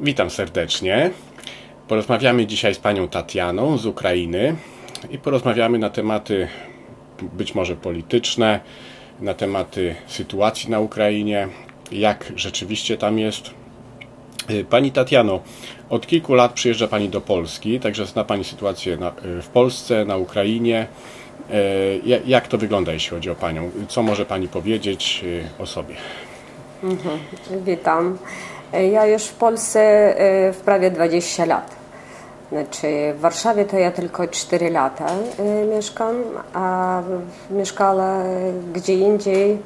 Witam serdecznie. Porozmawiamy dzisiaj z panią Tatianą z Ukrainy i porozmawiamy na tematy być może polityczne, na tematy sytuacji na Ukrainie, jak rzeczywiście tam jest. Pani Tatiano, od kilku lat przyjeżdża Pani do Polski, także zna Pani sytuację na, w Polsce, na Ukrainie. E, jak to wygląda, jeśli chodzi o Panią? Co może Pani powiedzieć o sobie? Mhm. Witam. Ja już w Polsce e, w prawie 20 lat. Znaczy w Warszawie to ja tylko 4 lata mieszkam, a mieszkała gdzie indziej,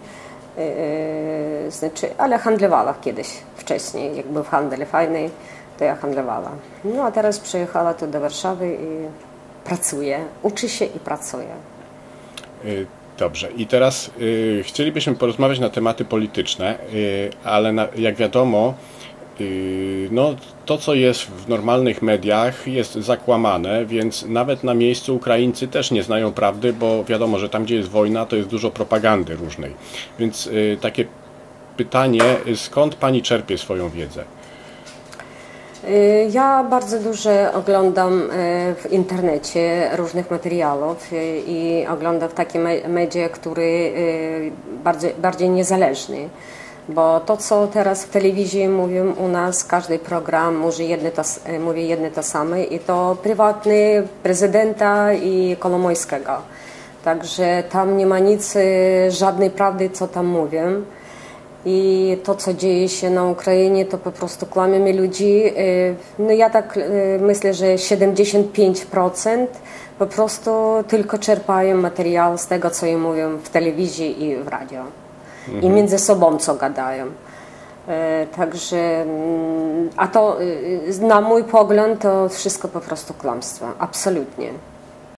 znaczy, ale handlowała kiedyś, wcześniej, jak był handel fajny, to ja handlowała. No a teraz przyjechała tu do Warszawy i pracuję, uczy się i pracuje. Dobrze, i teraz y, chcielibyśmy porozmawiać na tematy polityczne, y, ale na, jak wiadomo, no, to co jest w normalnych mediach jest zakłamane, więc nawet na miejscu Ukraińcy też nie znają prawdy, bo wiadomo, że tam gdzie jest wojna, to jest dużo propagandy różnej. Więc y, takie pytanie, skąd pani czerpie swoją wiedzę? Y, ja bardzo dużo oglądam y, w internecie różnych materiałów y, i oglądam takie media, które bardziej, bardziej niezależne. Bo to, co teraz w telewizji mówią u nas, każdy program mówi jedne to, mówi jedne to same i to prywatny prezydenta i Kolomojskiego. Także tam nie ma nic, żadnej prawdy, co tam mówią. I to, co dzieje się na Ukrainie, to po prostu kłamiemy ludzi. Y, no ja tak myślę, że 75% po prostu tylko czerpają materiał z tego, co im mówią w telewizji i w radio. I między sobą co gadają. Y, także, mm, a to na mój pogląd to wszystko po prostu kłamstwo, absolutnie.